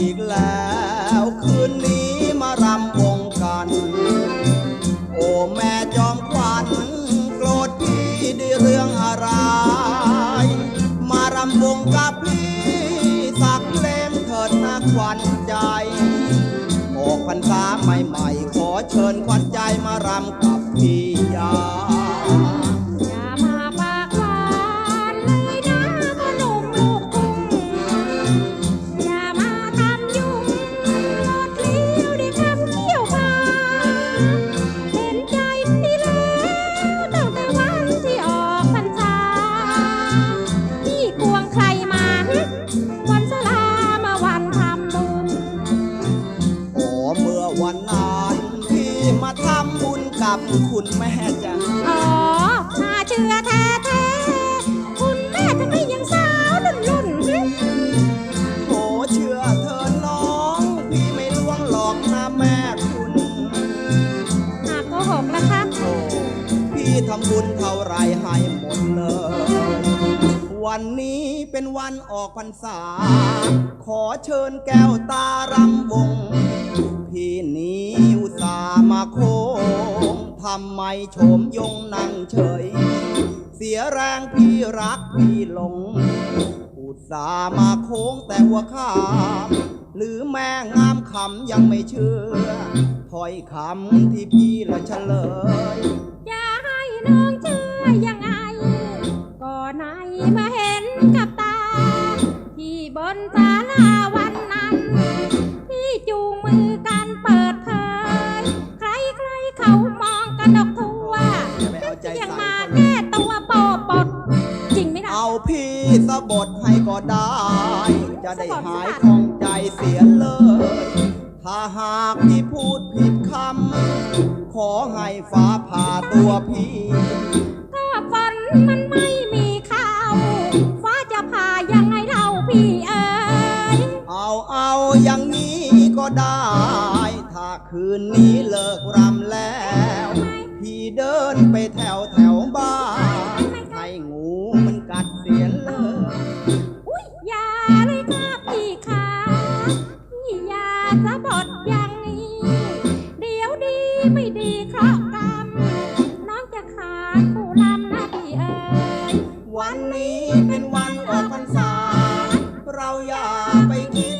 อีกแล้ว คืนนี้มารำวงกัน โอ้แม่จอมขวัญโกรธพี่ด้วยเรื่องอะไร มารำวงกับพี่สักเล่มเถิดนะขวัญใจออกพรรษาใหม่ๆ บุญกับคุณแม่จ้ะอ๋อน่าเชื่อแท้แท้ๆคุณแม่ทำไมยังสาวรุ่นรุ่นๆโอ้เชื่อเธอน้อง พี่ไม่ลวงหลอกนะแม่คุณหากโกหกแล้วคะโอ้พี่ทำบุญเท่าไรให้หมดเลย วันนี้เป็นวันออกพรรษา ขอเชิญแก้วตารำวง พี่นี้ ทำไมโฉมยงนั่งเฉย เสียแรงพี่รักพี่หลง อุตส่าห์มาโค้งแต่หัวข้ามหรือแม่งามคำยังไม่เชื่อถอยคำที่พี่ละเฉลย จะให้น้องเชื่อยังไง ก็ไหนมาเห็นกับตา ที่บนศาลาวัน จริงไหมล่ะเอาพี่สะบดให้ก็ได้ จะได้หายของใจเสียเลย ถ้าหากพี่พูดผิดคำ ขอให้ฟ้าผ่าตัวพี่ ถ้าฝนมันไม่มีข้าวฟ้าจะผ่ายังไงเล่าพี่เอ๋ยเอาเอาอย่างนี้ก็ได้ ถ้าคืนนี้เลิกรำแล้ว พี่เดินไปแถวแถว ดีไม่ดีเคราะห์กรรมน้องจะขาดผู้ลำนะพี่เอ๋ยวันนี้เป็นวันออกพรรษา เราอย่าไปคิด